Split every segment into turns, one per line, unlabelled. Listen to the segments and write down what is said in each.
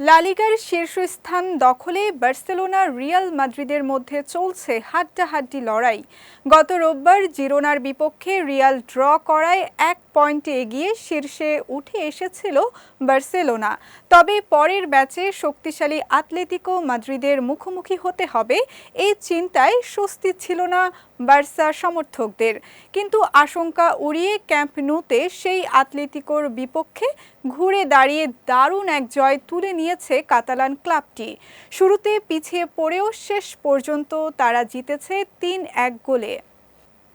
লালিগার শীর্ষস্থান দখলে Barcelona Real মাদ্রিদের মধ্যে চলছে হাড্ডাহাড্ডি লড়াই। গত রোববার জিরোনার বিপক্ষে রিয়াল ড্র করায় এক পয়েন্টে এগিয়ে শীর্ষে উঠে এসেছিল বার্সেলোনা। তবে পরের ব্যাচে শক্তিশালী আতলেতিকো মাদ্রিদের মুখোমুখি হতে হবে এই চিন্তায় স্বস্তি ছিল না বার্সা সমর্থকদের। কিন্তু আশঙ্কা উড়িয়ে ক্যাম্প নুতে সেই আতলেতিকোর বিপক্ষে ঘুরে দাঁড়িয়ে দারুণ এক জয় তুলে নিয়েছে কাতালান ক্লাবটি। শুরুতে পিছিয়ে পড়েও শেষ পর্যন্ত তারা জিতেছে তিন এক গোলে।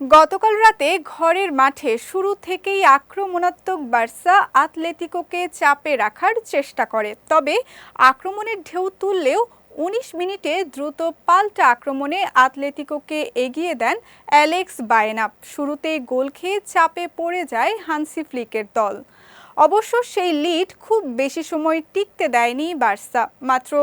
গতকাল রাতে ঘরের মাঠে শুরু থেকেই আক্রমণাত্মক বার্সা আতলেতিকোকে চাপে রাখার চেষ্টা করে। তবে আক্রমণের ঢেউ তুললেও উনিশ মিনিটে দ্রুত পাল্টা আক্রমণে আতলেতিকোকে এগিয়ে দেন অ্যালেক্স বায়নাপ। শুরুতেই গোল খেয়ে চাপে পড়ে যায় হানসি ফ্লিকের দল। অবশ্য সেই লিড খুব বেশি সময় টিকতে দেয়নি বার্সা। মাত্র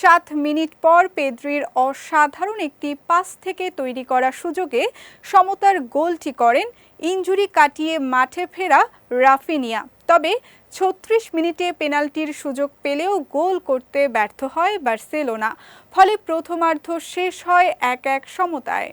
সাত মিনিট পর পেদ্রির অসাধারণ একটি পাস থেকে তৈরি করা সুযোগে সমতার গোলটি করেন ইঞ্জুরি কাটিয়ে মাঠে ফেরা রাফিনিয়া। তবে ছত্রিশ মিনিটে পেনাল্টির সুযোগ পেলেও গোল করতে ব্যর্থ হয় বার্সেলোনা, ফলে প্রথমার্ধ শেষ হয় এক এক সমতায়।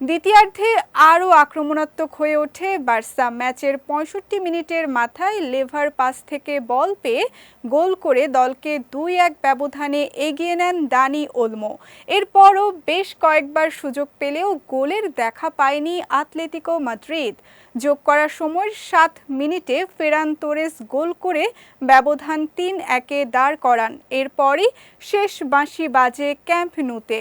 দ্বিতীয়ার্ধে আরও আক্রমণাত্মক হয়ে ওঠে বার্সা। ম্যাচের পঁয়ষট্টি মিনিটের মাথায় লেভার পাস থেকে বল পেয়ে গোল করে দলকে দুই এক ব্যবধানে এগিয়ে নেন দানি ওলমো। এরপরও বেশ কয়েকবার সুযোগ পেলেও গোলের দেখা পায়নি আতলেতিকো মাদ্রিদ। যোগ করার সময় সাত মিনিটে ফেরান তোরেস গোল করে ব্যবধান তিন একে দাঁড় করান। এরপরই শেষ বাঁশি বাজে ক্যাম্প নুতে।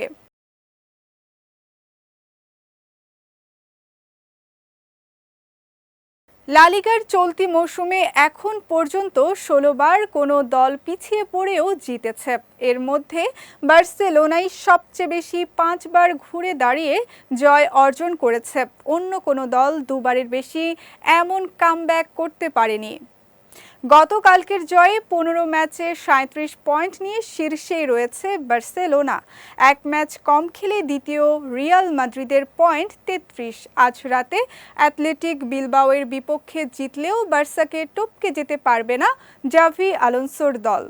লালিগার চলতি মৌসুমে এখন পর্যন্ত ষোলোবার কোনো দল পিছিয়ে পড়েও জিতেছে। এর মধ্যে বার্সেলোনাই সবচেয়ে বেশি পাঁচবার ঘুরে দাঁড়িয়ে জয় অর্জন করেছে। অন্য কোনো দল দুবারের বেশি এমন কামব্যাক করতে পারেনি। গতকালকের জয়ে পনেরো ম্যাচে সাঁত্রিশ পয়েন্ট নিয়ে শীর্ষেই রয়েছে বার্সেলোনা। এক ম্যাচ কম খেলে দ্বিতীয় রিয়াল মাদ্রিদের পয়েন্ট তেত্রিশ। আজ রাতে অ্যাথলেটিক বিলবাওয়ের বিপক্ষে জিতলেও বার্সাকে টপকে যেতে পারবে না জাভি আলোনসোর দল।